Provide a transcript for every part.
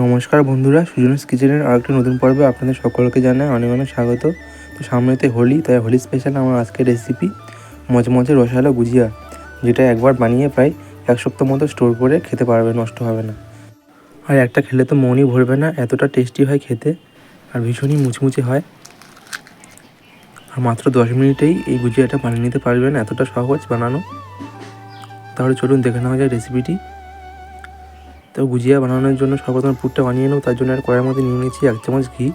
নমস্কার বন্ধুরা, সুজনস কিচেনের আরেকটা নতুন পর্বে আপনাদের সকলকে জানাই অনেক অনেক স্বাগত। তো সামনেতে হোলি, তাই হোলি স্পেশাল আমার আজকের রেসিপি মচমচে রসালো গুজিয়া, যেটা একবার বানিয়ে প্রায় এক সপ্তাহ মতো স্টোর করে খেতে পারবে, নষ্ট হবে না। আর একটা খেলে তো মনই ভরবে না, এতটা টেস্টি হয় খেতে, আর ভীষণই মুচমুচে হয়। আর মাত্র দশ মিনিটেই এই গুজিয়াটা বানিয়ে নিতে পারবেন, এতটা সহজ বানানো। তাহলে চলুন দেখে নেওয়া যায় রেসিপিটি তো গুজিয়া বানানোর জন্য সর্বপ্রথম পুরটা বানিয়ে নেব, তার জন্য আর কড়াইয়ের মধ্যে নিয়ে নিয়েছি এক চামচ ঘি।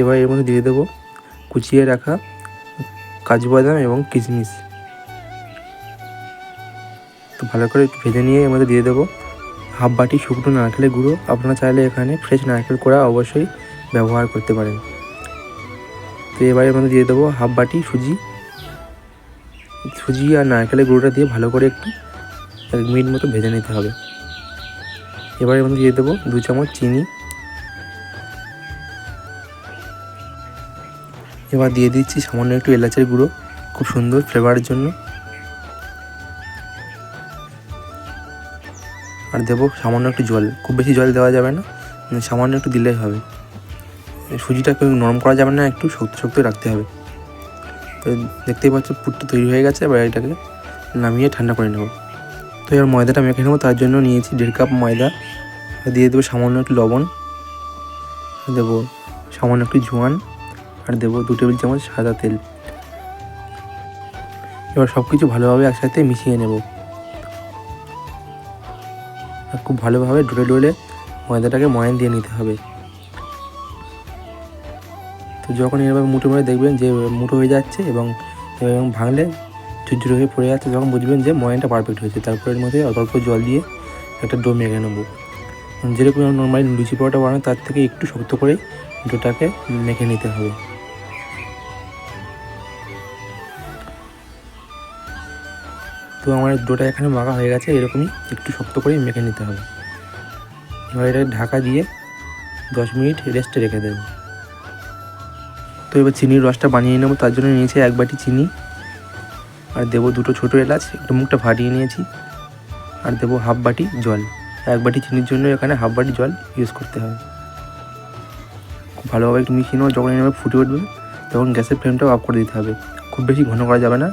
এবার এর মধ্যে দিয়ে দেবো কুচিয়ে রাখা কাজু বাদাম এবং কিশমিশ। তো ভালো করে ভেজে নিয়ে এর মধ্যে দিয়ে দেবো হাফ বাটি শুকনো নারকেলের গুঁড়ো। আপনারা চাইলে এখানে ফ্রেশ নারকেল কোড়া অবশ্যই ব্যবহার করতে পারেন। তো এবার এর মধ্যে দিয়ে দেবো হাফ বাটি সুজি। সুজি আর নারকেলের গুঁড়োটা দিয়ে ভালো করে একটু এক মিনিট মতো ভেজে নিতে হবে। এবার এর মধ্যে দিয়ে দেবো দু চামচ চিনি। এবার দিয়ে দিচ্ছি সামান্য একটু এলাচের গুঁড়ো, খুব সুন্দর ফ্লেভারের জন্য। আর দেবো সামান্য একটু জল, খুব বেশি জল দেওয়া যাবে না মানে সামান্য একটু দিলেই হবে। সুজিটাকে নরম করা যাবে না, একটু শক্ত শক্ত রাখতে হবে। তো দেখতেই পাচ্ছ পুরটা তৈরি হয়ে গেছে, এবার এটাকে নামিয়ে ঠান্ডা করে নেব। তো এবার ময়দাটা মেখে নেব, তার জন্য নিয়েছি দেড় কাপ ময়দা। দিয়ে দেবো সামান্য একটু লবণ, দেবো সামান্য একটু জোয়ান, আর দেবো দু টেবিল চামচ সাদা তেল। এবার সব কিছু ভালোভাবে একসাথে মিশিয়ে নেব। খুব ভালোভাবে ডলে ডোলে ময়দাটাকে ময়ান দিয়ে নিতে হবে। তো যখন এভাবে মুঠো মেরে দেখবেন যে মুঠো হয়ে যাচ্ছে এবং এবং ভাঙলে ঝুরঝুরে হয়ে পড়ে যাচ্ছে, তখন বুঝবেন যে ময়ানটা পারফেক্ট হয়েছে। তারপর এর মধ্যে অল্প অল্প জল দিয়ে একটা ডো মেখে নেব। যেরকম নর্মালি লুচি পরোটা বানানো, তার থেকে একটু শক্ত করে ডোটাকে মেখে নিতে হবে। তো আমার ডোটা এখানে মাখা হয়ে গেছে, এরকমই একটু শক্ত করেই মেখে নিতে হবে। এবার এটা ঢাকা দিয়ে দশ মিনিট রেস্টে রেখে দেবো। তো এবার চিনির রসটা বানিয়ে নেব, তার জন্য নিয়েছি এক বাটি চিনি। আর দেবো দুটো ছোটো এলাচ, একটু মুখটা ফাটিয়ে নিয়েছি। আর দেবো হাফ বাটি জল। এক বাটি চিনির জন্য এখানে হাফ বাটি জল ইউজ করতে হবে খুব ভালোভাবে একটু মিশিয়ে নেব, যখন এভাবে ফুটে উঠবে, তখন গ্যাসের ফ্লেমটাও অফ করে দিতে হবে। খুব বেশি ঘন করা যাবে না।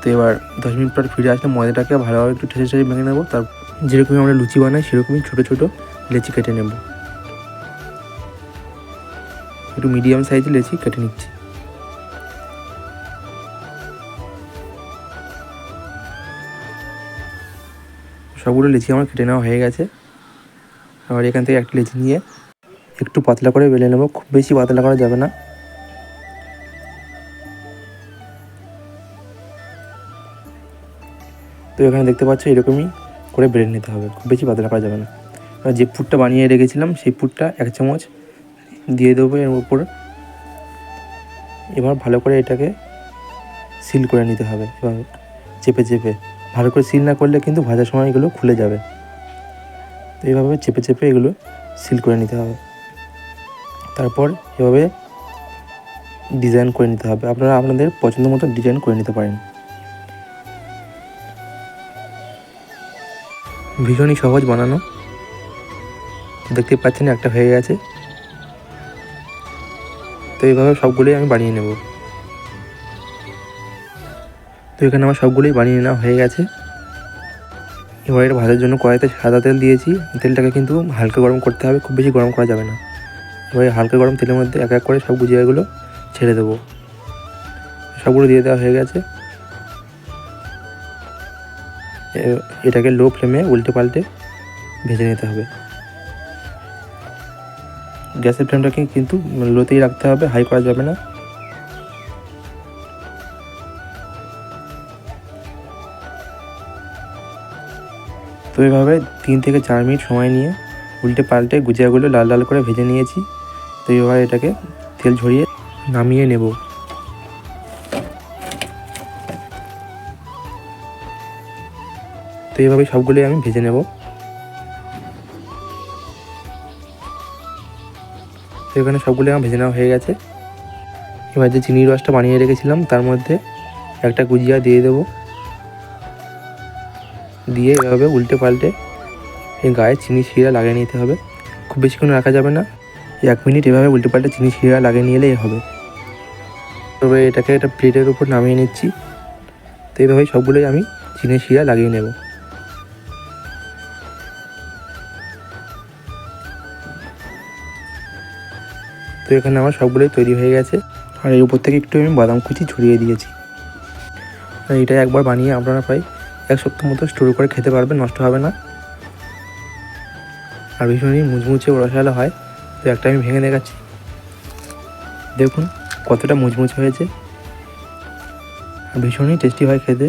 তো এবার দশ মিনিট পর ফিরে আসলে ময়দাটাকে ভালোভাবে একটু ঠেসে ঠেসে ভেঙে নেব। তার যেরকমই আমরা লুচি বানাই, সেরকমই ছোটো ছোটো লেচি কেটে নেব। একটু মিডিয়াম সাইজের লেচি কেটে নিচ্ছি। সবগুলো লেচি আমার কেটে নেওয়া হয়ে গেছে। আবার এখান থেকে একটা লেচি নিয়ে একটু পাতলা করে বেলে নেব, খুব বেশি পাতলা করা যাবে না। তো এখানে দেখতে পাচ্ছ এরকমই করে বেলে নিতে হবে, খুব বেশি পাতলা করা যাবে না। এবার যে পুরটা বানিয়ে রেখেছিলাম, সেই পুরটা এক চামচ দিয়ে দেবো এর উপর। এবার ভালো করে এটাকে সিল করে নিতে হবে, এবার চেপে চেপে। ভালো করে সিল না করলে কিন্তু ভাজার সময় এগুলো খুলে যাবে। তো এইভাবে চেপে চেপে এগুলো সিল করে নিতে হবে। তারপর এভাবে ডিজাইন করে নিতে হবে। আপনারা আপনাদের পছন্দ মতো ডিজাইন করে নিতে পারেন। ভীষণই সহজ বানানো। দেখতে পাচ্ছেন একটা হয়ে গেছে। তো এইভাবে সবগুলোই আমি বানিয়ে নেব। তো এখানে আমার সবগুলোই বানিয়ে নেওয়া হয়ে গেছে। এবার এটা ভাজার জন্য কড়াইতে সাদা তেল দিয়েছি। তেলটাকে কিন্তু হালকা গরম করতে হবে, খুব বেশি গরম করা যাবে না। এবার হালকা গরম তেলের মধ্যে এক এক করে সব গুজিয়াগুলো ছেড়ে দেবো। সবগুলো দিয়ে দেওয়া হয়ে গেছে। এটাকে লো ফ্লেমে উল্টে পাল্টে ভেজে নিতে হবে। গ্যাসের ফ্লেমটাকে কিন্তু লোতেই রাখতে হবে হাই করা যাবে না। তো এভাবে তিন থেকে চার মিনিট সময় নিয়ে উল্টে পাল্টে গুজিয়াগুলো লাল লাল করে ভেজে নিয়েছি। তো এবার এটাকে তেল ঝরিয়ে নামিয়ে নেব। তো এইভাবে সবগুলোই আমি ভেজে নেব। তো এখানে সবগুলো আমার ভেজে নেওয়া হয়ে গেছে। এবার যে চিনির রসটা বানিয়ে রেখেছিলাম, তার মধ্যে একটা গুজিয়া দিয়ে দেবো। দিয়ে এভাবে উল্টে পাল্টে এই গায়ে চিনি শিরা লাগিয়ে নিতে হবে। খুব বেশিক্ষণ রাখা যাবে না। এক মিনিট এভাবে উল্টে পাল্টে চিনি শিরা লাগিয়ে নিলেই হবে। তবে এটাকে একটা প্লেটের উপর নামিয়ে নিচ্ছি। তো এইভাবেই সবগুলোই আমি চিনি শিরা লাগিয়ে নেব। তো এখানে আমার সবগুলোই তৈরি হয়ে গেছে। আর এর উপর থেকে একটু আমি বাদাম কুচি ছড়িয়ে দিয়েছি। এটা একবার বানিয়ে আপনারা প্রায় এক সপ্তাহ মতো স্টোর করে খেতে পারবেন নষ্ট হবে না। আর ভীষণই মুচমুচে রসালো হয় তো একটা আমি ভেঙে দেখাচ্ছি। দেখুন কতটা মুচমুচে হয়েছে। আর ভীষণই টেস্টি হয় খেতে।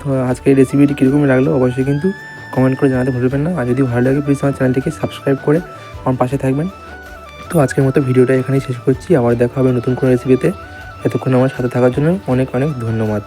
তো আজকে এই রেসিপিটি কীরকম লাগল অবশ্যই কিন্তু কমেন্ট করে জানাতে ভুলবেন না। আর যদি ভালো লাগে প্লিজ আমার চ্যানেলটিকে সাবস্ক্রাইব করে আমার পাশে থাকবেন। তো আজকের মতো ভিডিওটা এখানেই শেষ করছি। আবার দেখা হবে নতুন কোনো রেসিপিতে এতক্ষণ আমার সাথে থাকার জন্য অনেক অনেক ধন্যবাদ।